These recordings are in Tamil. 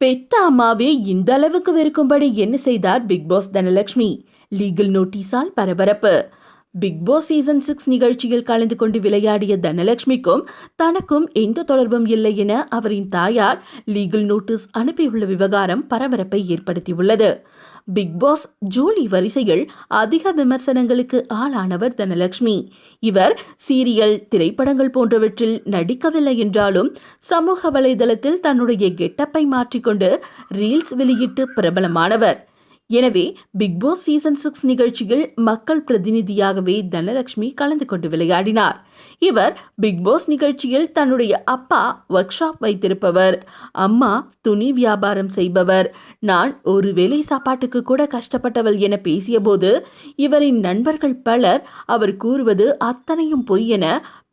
பெத்த அம்மாவே இந்த அளவுக்கு வெறுக்கும்படி என்ன செய்தார் பிக் பாஸ் தனலட்சுமி லீகல் நோட்டீஸால் பரபரப்பு. பிக் பாஸ் சீசன் சிக்ஸ் நிகழ்ச்சியில் கலந்து கொண்டு விளையாடிய தனலட்சுமிக்கும் தனக்கும் எந்த தொடர்பும் இல்லை என அவரின் தாயார் லீகல் நோட்டீஸ் அனுப்பியுள்ள விவகாரம் பரபரப்பை ஏற்படுத்தியுள்ளது. பிக் பாஸ் ஜூலி வரிசையில் அதிக விமர்சனங்களுக்கு ஆளானவர் தனலட்சுமி. இவர் சீரியல் திரைப்படங்கள் போன்றவற்றில் நடிக்கவில்லை என்றாலும் சமூக வலைதளத்தில் தன்னுடைய கெட்டப்பை மாற்றிக்கொண்டு ரீல்ஸ் வெளியிட்டு பிரபலமானவர். எனவே பிக்பாஸ் சீசன் சிக்ஸ் நிகழ்ச்சியில் மக்கள் பிரதிநிதியாகவே தனலட்சுமி கலந்து கொண்டு விளையாடினார். இவர் பிக்பாஸ் நிகழ்ச்சியில் தன்னுடைய அப்பா ஒர்க் ஷாப் வைத்திருப்பவர். அம்மா துணி வியாபாரம் செய்பவர். நான் ஒரு வேலை சாப்பாட்டுக்கு கூட கஷ்டப்பட்டவள் என பேசியபோது இவரின் நண்பர்கள் பலர் அவர் கூறுவது அத்தனையும் பொய் என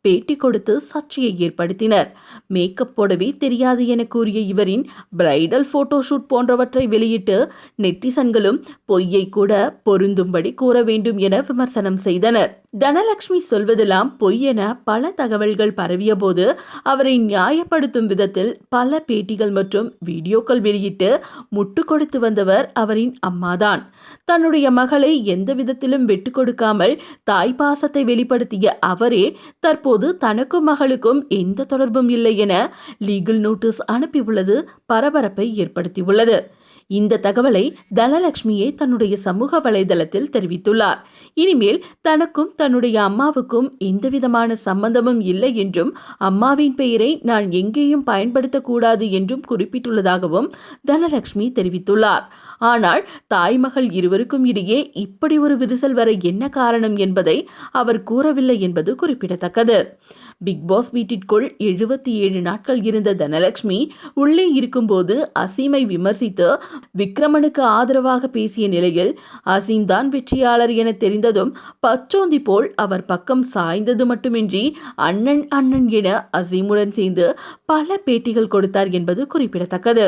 பேட்டி கொடுத்து சர்ச்சையை ஏற்படுத்தினர். மேக்கப் போடவே தெரியாது என கூறிய இவரின் பிரைடல் போட்டோஷூட் போன்றவற்றை வெளியிட்டு நெட்டிசன்களும் பொய்யை கூட பொருந்தும்படி கூற வேண்டும் என விமர்சனம் செய்தனர். தனலட்சுமி சொல்வதெல்லாம் பொய் என பல தகவல்கள் பரவிய போது அவரை நியாயப்படுத்தும் விதத்தில் பல பேட்டிகள் மற்றும் வீடியோக்கள் வெளியிட்டு முட்டு கொடுத்து வந்தவர் அவரின் அம்மாதான். தன்னுடைய மகளை எந்த விதத்திலும் விட்டு கொடுக்காமல் தாய் பாசத்தை வெளிப்படுத்திய அவரே தற்போது தனக்கும் மகளுக்கும் எந்த தொடர்பும் இல்லை என லீகல் நோட்டீஸ் அனுப்பியுள்ளது பரபரப்பை ஏற்படுத்தியுள்ளது. இந்த தகவலை தனலட்சுமியே தன்னுடைய சமூக வலைதளத்தில் தெரிவித்துள்ளார். இனிமேல் தனக்கும் தன்னுடைய அம்மாவுக்கும் எந்தவிதமான சம்பந்தமும் இல்லை என்றும் அம்மாவின் பெயரை நான் எங்கேயும் பயன்படுத்தக்கூடாது என்றும் குறிப்பிட்டுள்ளதாகவும் தனலட்சுமி தெரிவித்துள்ளார். ஆனால் தாய்மகள் இருவருக்கும் இடையே இப்படி ஒரு விரிசல் வர என்ன காரணம் என்பதை அவர் கூறவில்லை என்பது குறிப்பிடத்தக்கது. பிக் பாஸ் வீட்டிற்குள் எழுபத்தி ஏழு நாட்கள் இருந்த தனலட்சுமி உள்ளே இருக்கும்போது அசீமை விமர்சித்து விக்ரமனுக்கு ஆதரவாக பேசிய நிலையில் அசீம் தான் வெற்றியாளர் என தெரிந்ததும் பச்சோந்தி போல் அவர் பக்கம் சாய்ந்தது மட்டுமின்றி அண்ணன் அண்ணன் என அசீமுடன் சேர்ந்து பல பேட்டிகள் கொடுத்தார் என்பது குறிப்பிடத்தக்கது.